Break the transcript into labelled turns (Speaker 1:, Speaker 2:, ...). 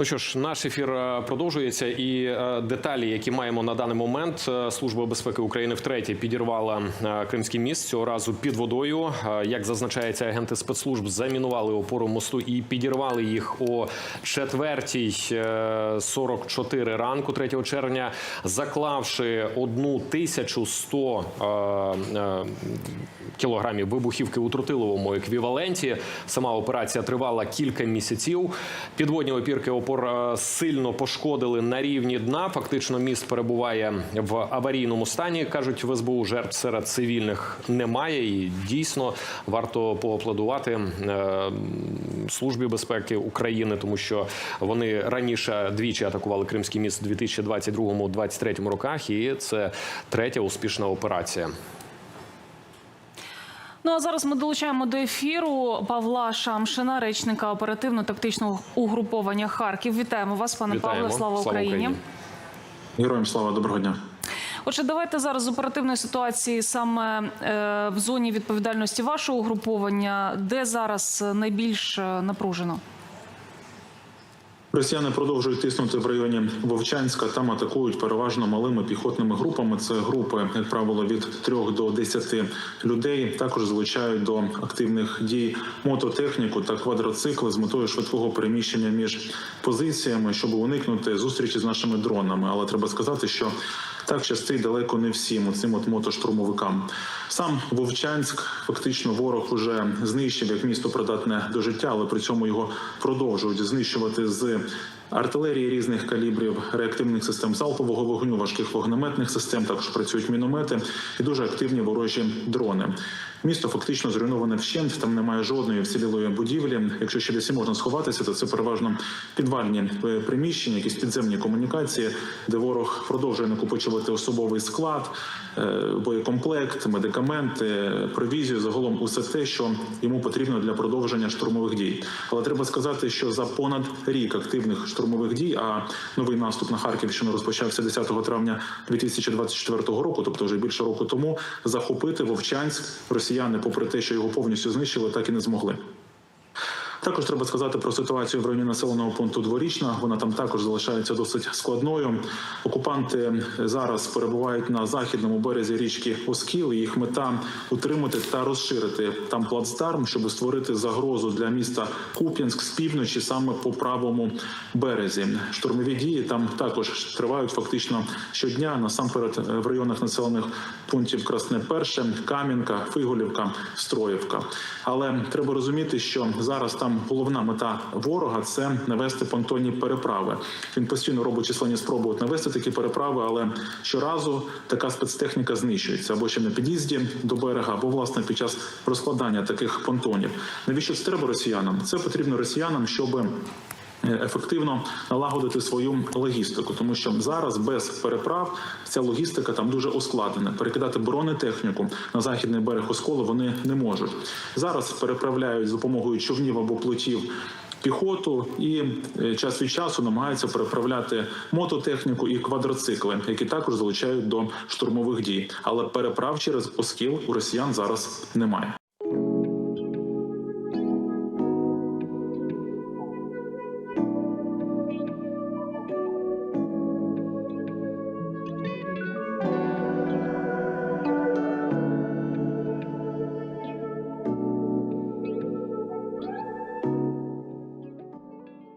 Speaker 1: Ну що ж, наш ефір е, продовжується, і е, деталі, які маємо на даний момент, е, служба безпеки України втретє підірвала Кримський міст цього разу під водою. Як зазначається, агенти спецслужб замінували опору мосту і підірвали їх о четвертій е, 44 ранку, 3 червня, заклавши одну тисячу сто е, е, кілограмів вибухівки у тротиловому еквіваленті. Сама операція тривала кілька місяців. Підводні опірки опор е, сильно пошкодили на рівні дна. Фактично, міст перебуває в аварійному стані. кажуть в СБУ. Жертв серед цивільних немає. І дійсно варто поаплодувати е, службі безпеки України, тому що вони раніше двічі атакували Кримський міст у 2022-2023 роках, і це третя успішна операція.
Speaker 2: Ну а зараз ми долучаємо до ефіру Павла Шамшина, речника оперативно-тактичного угруповання Харків. Вітаємо вас, пане
Speaker 1: Вітаємо.
Speaker 2: Павле. Слава, Україні.
Speaker 3: Героям слава, доброго дня.
Speaker 2: Отже, давайте зараз з оперативної ситуації саме е, в зоні відповідальності вашого угруповання, де зараз найбільш е, напружено.
Speaker 3: Росіяни продовжують тиснути в районі Вовчанська. Там атакують переважно малими піхотними групами. Це групи, як правило, від 3 до 10 людей. Також залучають до активних дій мототехніку та квадроцикли з метою швидкого переміщення між позиціями, щоб уникнути зустрічі з нашими дронами. Але треба сказати, що так щастить далеко не всім цим от мотоштурмовикам. Сам Вовчанськ фактично ворог уже знищив як місто придатне до життя, але при цьому його продовжують знищувати з артилерії різних калібрів, реактивних систем залпового вогню, важких вогнеметних систем. Також працюють міномети і дуже активні ворожі дрони. Місто фактично зруйноване вщент. Там немає жодної вцілілої будівлі. Якщо ще десь можна сховатися, то це переважно підвальні е, приміщення, якісь підземні комунікації, де ворог продовжує накопичувати особовий склад, е, боєкомплект, медикаменти, провізію. Загалом усе те, що йому потрібно для продовження штурмових дій. Але треба сказати, що за понад рік активних штурмових дій, а новий наступ на Харківщину розпочався 10 травня 2024 року, тобто вже більше року тому, захопити Вовчанськ росіяни, попри те, що його повністю знищили, так і не змогли. Також треба сказати про ситуацію в районі населеного пункту Дворічна. Вона там також залишається досить складною. Окупанти зараз перебувають на західному березі річки Оскіл. Їх мета утримати та розширити там плацдарм, щоб створити загрозу для міста Куп'янськ з півночі, саме по правому березі. Штурмові дії там також тривають фактично щодня. Насамперед в районах населених пунктів Красне Перше, Кам'янка, Фиголівка, Строївка. Але треба розуміти, що зараз там головна мета ворога це навести понтонні переправи. Він постійно робить численні спроби навести такі переправи, але щоразу така спецтехніка знищується або ще на під'їзді до берега, або власне під час розкладання таких понтонів. Навіщо це треба росіянам? Це потрібно росіянам, щоб Ефективно налагодити свою логістику, тому що зараз без переправ ця логістика там дуже ускладнена. Перекидати бронетехніку на західний берег Осколу вони не можуть. Зараз переправляють з допомогою човнів або плотів піхоту і е, час від часу намагаються переправляти мототехніку і квадроцикли, які також залучають до штурмових дій. Але переправ через Оскіл у росіян зараз немає.